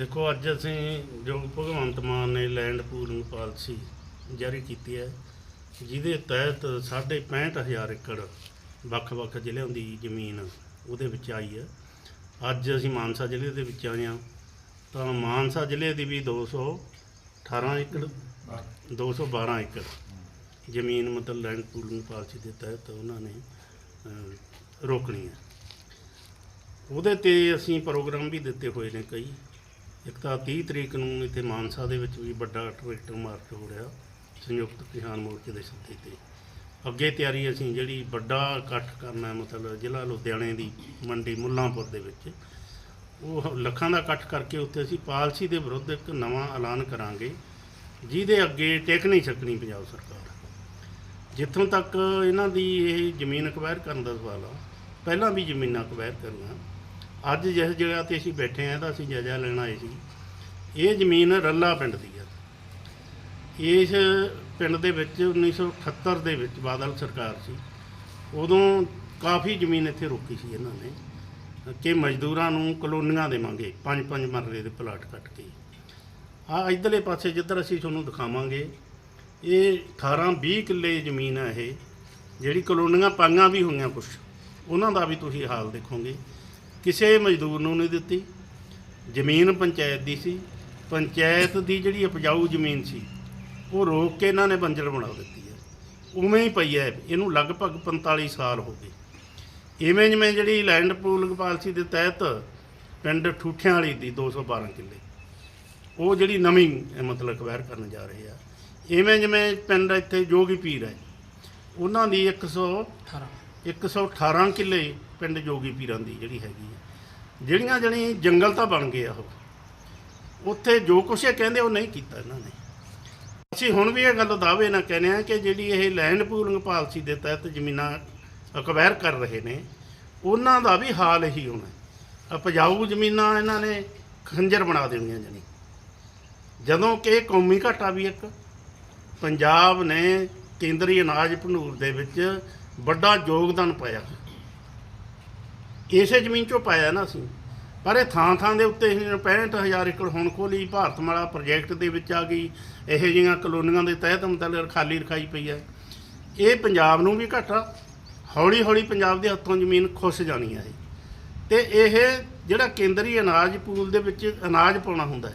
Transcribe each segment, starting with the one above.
ਦੇਖੋ, ਅੱਜ ਅਸੀਂ ਜੋ ਭਗਵੰਤ ਮਾਨ ਨੇ ਲੈਂਡ ਪੂਲਿੰਗ ਪਾਲਿਸੀ ਜਾਰੀ ਕੀਤੀ ਹੈ, ਜਿਹਦੇ ਤਹਿਤ ਸਾਢੇ 65000 ਏਕੜ ਵੱਖ-ਵੱਖ ਜ਼ਿਲ੍ਹਿਆਂ ਦੀ ਜ਼ਮੀਨ ਉਹਦੇ ਵਿੱਚ ਆਈ ਹੈ। ਅੱਜ ਅਸੀਂ ਮਾਨਸਾ ਜ਼ਿਲ੍ਹੇ ਦੇ ਵਿੱਚ ਆਏ ਹਾਂ। ਤਾਂ ਮਾਨਸਾ ਜ਼ਿਲ੍ਹੇ ਦੀ ਵੀ 218 ਏਕੜ 212 ਏਕੜ ਜ਼ਮੀਨ ਮਤਲਬ ਲੈਂਡ ਪੂਲਿੰਗ ਪਾਲਿਸੀ ਦੇ ਤਹਿਤ ਉਹਨਾਂ ਨੇ ਰੋਕਣੀ ਹੈ। ਉਹਦੇ ਤੇ ਅਸੀਂ ਪ੍ਰੋਗਰਾਮ ਵੀ ਦਿੱਤੇ ਹੋਏ ਨੇ ਕਈ। ਇੱਕ ਤਾਂ 30 ਤਰੀਕ ਨੂੰ ਇੱਥੇ ਮਾਨਸਾ ਦੇ ਵਿੱਚ ਵੀ ਵੱਡਾ ਟਰੈਕਟਰ ਮਾਰਚ ਹੋ ਰਿਹਾ, ਸੰਯੁਕਤ ਕਿਸਾਨ ਮੋਰਚੇ ਦੇ ਸੱਦੇ ਤੇ। ਅੱਗੇ ਤਿਆਰੀ ਅਸੀਂ ਜਿਹੜੀ ਵੱਡਾ ਇਕੱਠ ਕਰਨਾ ਮਤਲਬ ਜ਼ਿਲ੍ਹਾ ਲੁਧਿਆਣੇ ਦੀ ਮੰਡੀ ਮੁੱਲਾਂਪੁਰ ਦੇ ਵਿੱਚ, ਉਹ ਲੱਖਾਂ ਦਾ ਇਕੱਠ ਕਰਕੇ ਉੱਥੇ ਅਸੀਂ ਪਾਲਸੀ ਦੇ ਵਿਰੁੱਧ ਇੱਕ ਨਵਾਂ ਐਲਾਨ ਕਰਾਂਗੇ, ਜਿਹਦੇ ਅੱਗੇ ਟੇਕ ਨਹੀਂ ਸਕਣੀ ਪੰਜਾਬ ਸਰਕਾਰ। ਜਿੱਥੋਂ ਤੱਕ ਇਹਨਾਂ ਦੀ ਇਹ ਜ਼ਮੀਨ ਅਕਵਾਇਰ ਕਰਨ ਦਾ ਸਵਾਲ ਆ, ਪਹਿਲਾਂ ਵੀ ਜ਼ਮੀਨਾਂ ਅਕਵਾਇਰ ਕਰਨਾ ਅੱਜ ਜਿਸ ਜਗ੍ਹਾ ਤੇ ਅਸੀਂ ਬੈਠੇ ਆ, ਇਹਦਾ ਅਸੀਂ ਜਾਇਜ਼ਾ ਲੈਣ ਆਏ ਸੀ। ਇਹ ਜ਼ਮੀਨ ਰੱਲਾ ਪਿੰਡ ਦੀ ਹੈ ਇਸ ਪਿੰਡ ਦੇ ਵਿੱਚ 1978 ਦੇ ਵਿੱਚ ਬਾਦਲ ਸਰਕਾਰ ਸੀ। ਉਦੋਂ ਕਾਫੀ ਜ਼ਮੀਨ ਇੱਥੇ ਰੋਕੀ ਸੀ ਇਹਨਾਂ ਨੇ, ਕਿ ਮਜ਼ਦੂਰਾਂ ਨੂੰ ਕਲੋਨੀਆਂ ਦੇਵਾਂਗੇ, ਪੰਜ ਪੰਜ ਮਰਲੇ ਦੇ ਪਲਾਟ ਕੱਟ ਕੇ। ਆ ਇਧਰਲੇ ਪਾਸੇ ਜਿੱਧਰ ਅਸੀਂ ਤੁਹਾਨੂੰ ਦਿਖਾਵਾਂਗੇ, ਇਹ 18 20 ਕਿੱਲੇ ਜ਼ਮੀਨ ਹੈ ਇਹ, ਜਿਹੜੀ ਕਲੋਨੀਆਂ ਪਾਈਆਂ ਵੀ ਹੋਈਆਂ ਕੁਛ। ਉਹਨਾਂ ਦਾ ਵੀ ਤੁਸੀਂ ਹਾਲ ਦੇਖੋਗੇ। ਕਿਸੇ ਮਜ਼ਦੂਰ ਨੂੰ ਨਹੀਂ ਦਿੱਤੀ। ਜ਼ਮੀਨ ਪੰਚਾਇਤ ਦੀ ਸੀ। ਪੰਚਾਇਤ ਦੀ ਜਿਹੜੀ ਉਪਜਾਊ ਜ਼ਮੀਨ ਸੀ ਉਹ ਰੋਕ ਕੇ ਇਹਨਾਂ ਨੇ ਬੰਜਰ ਬਣਾ ਦਿੱਤੀ ਹੈ। ਉਵੇਂ ਹੀ ਪਈ ਹੈ ਇਹਨੂੰ ਲਗਭਗ 45 ਸਾਲ ਹੋ ਗਏ। ਇਵੇਂ ਜਿਵੇਂ ਜਿਹੜੀ ਲੈਂਡ ਪੂਲਿੰਗ ਪਾਲਿਸੀ ਦੇ ਤਹਿਤ ਪਿੰਡ ਠੂਠਿਆਂ ਵਾਲੀ ਦੀ 212 ਕਿੱਲੇ ਉਹ ਜਿਹੜੀ ਨਵੀਂ ਮਤਲਬ ਅਕਵਾਇਰ ਕਰਨ ਜਾ ਰਹੇ ਆ। ਇਵੇਂ ਜਿਵੇਂ ਪਿੰਡ ਇੱਥੇ ਜੋਗੀ ਪੀਰ ਹੈ ਉਹਨਾਂ ਦੀ 100 118 ਕਿੱਲੇ ਪਿੰਡ ਜੋਗੀ ਪੀਰਾਂ ਦੀ ਜਿਹੜੀ ਹੈਗੀ ਹੈ ਜਿਹੜੀਆਂ ਜਣੀ ਜੰਗਲ ਤਾਂ ਬਣ ਗਏ ਆ ਉਹ। ਉੱਥੇ ਜੋ ਕੁਛ ਇਹ ਕਹਿੰਦੇ ਉਹ ਨਹੀਂ ਕੀਤਾ ਇਹਨਾਂ ਨੇ। ਅਸੀਂ ਹੁਣ ਵੀ ਇਹ ਗੱਲ ਦਾਅਵੇ ਨਾਲ ਕਹਿੰਦੇ ਆ ਕਿ ਜਿਹੜੀ ਇਹ ਲੈਂਡ ਪੂਲਿੰਗ ਪਾਲਿਸੀ ਦੇ ਤਹਿਤ ਜ਼ਮੀਨਾਂ ਅਕਵਾਇਰ ਕਰ ਰਹੇ ਨੇ, ਉਹਨਾਂ ਦਾ ਵੀ ਹਾਲ ਹੀ ਹੋਣਾ ਉਪਜਾਊ ਜ਼ਮੀਨਾਂ ਇਹਨਾਂ ਨੇ ਖੰਜਰ ਬਣਾ ਦੇਣੀਆਂ ਜਣੀ। ਜਦੋਂ ਕਿ ਕੌਮੀ ਘਾਟਾ ਵੀ ਇੱਕ, ਪੰਜਾਬ ਨੇ ਕੇਂਦਰੀ ਅਨਾਜ ਭੰਡੂਰ ਦੇ ਵਿੱਚ ਵੱਡਾ ਯੋਗਦਾਨ ਪਾਇਆ। ਇਸੇ ਜ਼ਮੀਨ ਚੋਂ ਪਾਇਆ ਨਾ ਅਸੀਂ। ਪਰ ਇਹ ਥਾਂ ਥਾਂ ਦੇ ਉੱਤੇ 65000 ਏਕੜ ਹੁਣ ਖੋਲੀ ਭਾਰਤਮਾਲਾ ਪ੍ਰੋਜੈਕਟ ਦੇ ਵਿੱਚ ਆ ਗਈ, ਇਹੋ ਜਿਹੀਆਂ ਕਲੋਨੀਆਂ ਦੇ ਤਹਿਤ ਮਤਲਬ ਖਾਲੀ ਰਖਾਈ ਪਈ ਹੈ। ਇਹ ਪੰਜਾਬ ਨੂੰ ਵੀ ਘਾਟਾ ਹੌਲੀ ਹੌਲੀ ਪੰਜਾਬ ਦੇ ਹੱਥੋਂ ਜ਼ਮੀਨ ਖੁੱਸ ਜਾਣੀ ਹੈ ਇਹ। ਤੇ ਇਹ ਜਿਹੜਾ ਕੇਂਦਰੀ ਅਨਾਜ ਪੂਲ ਦੇ ਵਿੱਚ ਅਨਾਜ ਪਾਉਣਾ ਹੁੰਦਾ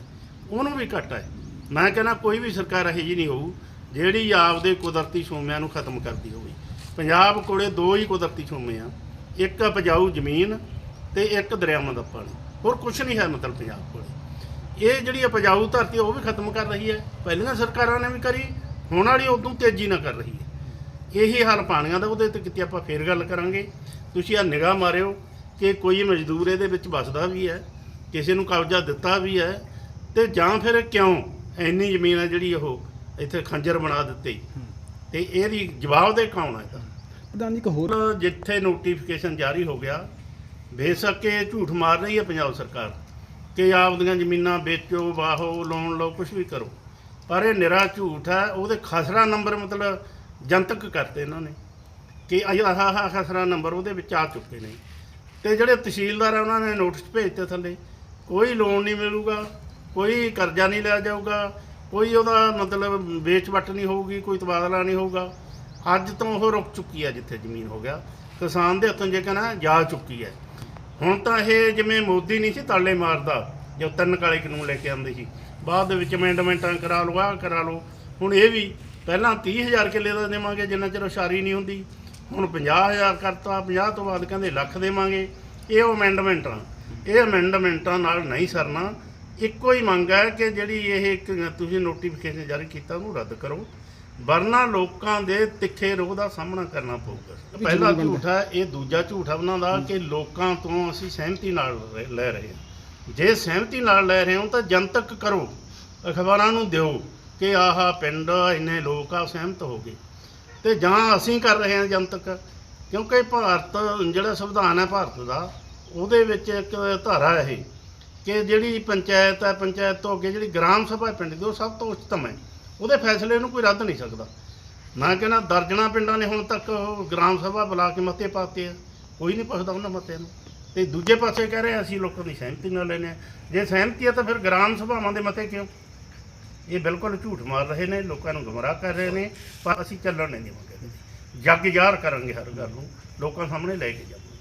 ਉਹਨੂੰ ਵੀ ਘਾਟਾ ਹੈ। ਮੈਂ ਕਹਿੰਦਾ ਕੋਈ ਵੀ ਸਰਕਾਰ ਇਹੋ ਜਿਹੀ ਨਹੀਂ ਹੋਊ, ਜਿਹੜੀ ਆਪਦੇ ਕੁਦਰਤੀ ਸੋਮਿਆਂ ਨੂੰ ਖਤਮ ਕਰਦੀ ਹੋਵੇ। ਪੰਜਾਬ ਕੋਲੇ ਦੋ ਹੀ ਕੁਦਰਤੀ ਸੋਮੇ ਆ। ਇੱਕ ਉਪਜਾਊ ਜ਼ਮੀਨ ਤੇ ਇੱਕ ਦਰਿਆਵਾਂ ਦਾ ਪਾਣੀ। ਹੋਰ ਕੁਝ ਨਹੀਂ ਹੈ ਮਤਲਬ ਪੰਜਾਬ ਕੋਲ। ਇਹ ਜਿਹੜੀ ਉਪਜਾਊ ਧਰਤੀ ਉਹ ਵੀ ਖਤਮ ਕਰ ਰਹੀ ਹੈ। ਪਹਿਲੀਆਂ ਸਰਕਾਰਾਂ ਨੇ ਵੀ ਕਰੀ, ਹੁਣ ਵਾਲੀ ਉਦੋਂ ਤੇਜ਼ੀ ਨਾਲ ਕਰ ਰਹੀ ਹੈ। ਇਹੀ ਹਾਲ ਪਾਣੀਆਂ ਦਾ, ਉਹਦੇ ਤੇ ਕਿਤੇ ਆਪਾਂ ਫੇਰ ਗੱਲ ਕਰਾਂਗੇ। ਤੁਸੀਂ ਆ ਨਿਗਾਹ ਮਾਰਿਓ ਕਿ ਕੋਈ ਮਜ਼ਦੂਰ ਇਹਦੇ ਵਿੱਚ ਵੱਸਦਾ ਵੀ ਹੈ, ਕਿਸੇ ਨੂੰ ਕਬਜ਼ਾ ਦਿੱਤਾ ਵੀ ਹੈ, ਤੇ ਜਾਂ ਫਿਰ ਕਿਉਂ ਇੰਨੀ ਜ਼ਮੀਨ ਹੈ ਜਿਹੜੀ ਉਹ ਇੱਥੇ ਖੰਜਰ ਬਣਾ ਦਿੱਤੀ? ਤੇ ਇਹਦੀ ਜਵਾਬ ਦੇ ਕੌਣ ਹੈ ਇਹਦਾ? ਪ੍ਰਧਾਨ ਇੱਕ ਹੋਰ ਜਿੱਥੇ ਨੋਟੀਫਿਕੇਸ਼ਨ ਜਾਰੀ ਹੋ ਗਿਆ, ਬੇਸ਼ੱਕ ਇਹ ਝੂਠ ਮਾਰ ਰਹੀ ਹੈ ਪੰਜਾਬ ਸਰਕਾਰ ਕਿ ਆਪਦੀਆਂ ਜ਼ਮੀਨਾਂ ਵੇਚੋ, ਵਾਹੋ ਲੋਨ ਲਓ ਕੁਝ ਵੀ ਕਰੋ। ਪਰ ਇਹ ਨਿਰਾ ਝੂਠ ਹੈ, ਉਹਦੇ ਖਸਰਾ ਨੰਬਰ ਮਤਲਬ ਜਨਤਕ ਕਰਤੇ ਇਹਨਾਂ ਨੇ ਕਿ ਆਹ ਆਹ ਆਹ ਖਸਰਾ ਨੰਬਰ ਉਹਦੇ ਵਿੱਚ ਆ ਚੁੱਕੇ ਨੇ। ਤੇ ਜਿਹੜੇ ਤਹਿਸੀਲਦਾਰ ਆ, ਉਹਨਾਂ ਨੇ ਨੋਟਿਸ ਭੇਜਤੇ ਥੱਲੇ, ਕੋਈ ਲੋਨ ਨਹੀਂ ਮਿਲੂਗਾ, ਕੋਈ ਕਰਜ਼ਾ ਨਹੀਂ ਲਿਆ ਜਾਊਗਾ, ਕੋਈ ਉਹਦਾ ਮਤਲਬ ਵੇਚ ਵਟ ਨਹੀਂ ਹੋਊਗੀ, ਕੋਈ ਤਬਾਦਲਾ ਨਹੀਂ ਹੋਊਗਾ। ਅੱਜ ਤੋਂ ਉਹ ਰੁਕ ਚੁੱਕੀ ਹੈ ਜਿੱਥੇ ਜ਼ਮੀਨ ਹੋ ਗਿਆ। ਕਿਸਾਨ ਦੇ ਹੱਥੋਂ ਜੇ ਕਹਿੰਦਾ ਜਾ ਚੁੱਕੀ ਹੈ। ਹੁਣ ਤਾਂ ਇਹ ਜਿਵੇਂ ਮੋਦੀ ਨਹੀਂ ਸੀ ਤਾਲੇ ਮਾਰਦਾ, ਜੋ ਤਿੰਨ ਕਾਲੇ ਕਾਨੂੰਨ ਲੈ ਕੇ ਆਉਂਦੇ ਸੀ। ਬਾਅਦ ਦੇ ਵਿੱਚ ਅਮੈਂਡਮੈਂਟਾਂ ਕਰਾ ਲਓ, ਆਹ ਕਰਾ ਲਓ। ਹੁਣ ਇਹ ਵੀ ਪਹਿਲਾਂ 30000 ਕਿੱਲੇ ਦਾ ਦੇਵਾਂਗੇ, ਜਿੰਨਾ ਚਿਰ ਉਸਾਰੀ ਨਹੀਂ ਹੁੰਦੀ। ਹੁਣ 50000 ਕਰਤਾ 50 ਤੋਂ ਬਾਅਦ ਕਹਿੰਦੇ ਲੱਖ ਦੇਵਾਂਗੇ। ਇਹ ਅਮੈਂਡਮੈਂਟਾਂ ਇਹ ਅਮੈਂਡਮੈਂਟਾਂ ਨਾਲ ਨਹੀਂ ਸਰਨਾ। ਇੱਕੋ ਹੀ ਮੰਗ ਹੈ ਕਿ ਜਿਹੜੀ ਇਹ ਇੱਕ ਤੁਸੀਂ ਨੋਟੀਫਿਕੇਸ਼ਨ ਜਾਰੀ ਕੀਤਾ, ਉਹਨੂੰ ਰੱਦ ਕਰੋ। ਵਰਨਾ ਲੋਕਾਂ ਦੇ ਤਿੱਖੇ ਰੋਹ ਦਾ ਸਾਹਮਣਾ ਕਰਨਾ ਪਊਗਾ। ਪਹਿਲਾ ਝੂਠ ਇਹ ਦੂਜਾ ਝੂਠ ਉਹਨਾਂ ਦਾ ਕਿ ਲੋਕਾਂ ਤੋਂ ਅਸੀਂ ਸਹਿਮਤੀ ਨਾਲ ਲੈ ਰਹੇ ਹਾਂ। ਜੇ ਸਹਿਮਤੀ ਨਾਲ ਲੈ ਰਹੇ ਹੋ ਤਾਂ ਜਨਤਕ ਕਰੋ ਅਖਬਾਰਾਂ ਨੂੰ ਦਿਓ ਕਿ ਆਹ ਪਿੰਡ ਇੰਨੇ ਲੋਕ ਆ ਸਹਿਮਤ ਹੋ ਗਏ। ਤੇ ਜਾਂ ਅਸੀਂ ਕਰ ਰਹੇ ਹਾਂ ਜਨਤਕ ਕਿਉਂਕਿ ਭਾਰਤ ਜਿਹੜਾ ਸੰਵਿਧਾਨ ਹੈ ਭਾਰਤ ਦਾ ਉਹਦੇ ਵਿੱਚ ਇੱਕ ਧਾਰਾ ਹੈ ਕਿ ਜਿਹੜੀ ਪੰਚਾਇਤ ਹੈ ਪੰਚਾਇਤ ਤੋਂ ਅੱਗੇ ਜਿਹੜੀ ਗ੍ਰਾਮ ਸਭਾ ਪਿੰਡ ਦੀ ਉਹ ਸਭ ਤੋਂ ਉੱਚਤਮ ਹੈ। ਉਹਦੇ ਫੈਸਲੇ ਨੂੰ ਕੋਈ ਰੱਦ ਨਹੀਂ ਸਕਦਾ। ਮੈਂ ਕਹਿੰਦਾ ਦਰਜਣਾ ਪਿੰਡਾਂ ਨੇ ਹੁਣ ਤੱਕ ਗ੍ਰਾਮ ਸਭਾ ਬੁਲਾ ਕੇ ਮਤੇ ਪਾਤੇ ਆ। ਕੋਈ ਨਹੀਂ ਪੁੱਛਦਾ ਉਹਨਾਂ ਮਤੇ ਨੂੰ। ਤੇ ਦੂਜੇ ਪਾਸੇ ਕਹਿ ਰਹੇ ਅਸੀਂ ਲੋਕਾਂ ਦੀ ਸਹਿਮਤੀ ਨਾਲ ਲੈਨੇ ਆ ਜੇ ਸਹਿਮਤੀ ਹੈ ਤਾਂ ਫਿਰ ਗ੍ਰਾਮ ਸਭਾਵਾਂ ਦੇ ਮਤੇ ਕਿਉਂ? ਇਹ ਬਿਲਕੁਲ ਝੂਠ ਮਾਰ ਰਹੇ ਨੇ, ਲੋਕਾਂ ਨੂੰ ਗੁੰਮਰਾਹ ਕਰ ਰਹੇ ਨੇ, ਪਰ ਅਸੀਂ ਚੱਲਣ ਨਹੀਂ ਦੇਵਾਂਗੇ। ਜੱਗ ਜ਼ਾਹਰ ਕਰਾਂਗੇ ਹਰ ਗੱਲ ਨੂੰ। ਲੋਕਾਂ ਸਾਹਮਣੇ ਲੈ ਕੇ ਜਾਵਾਂਗੇ।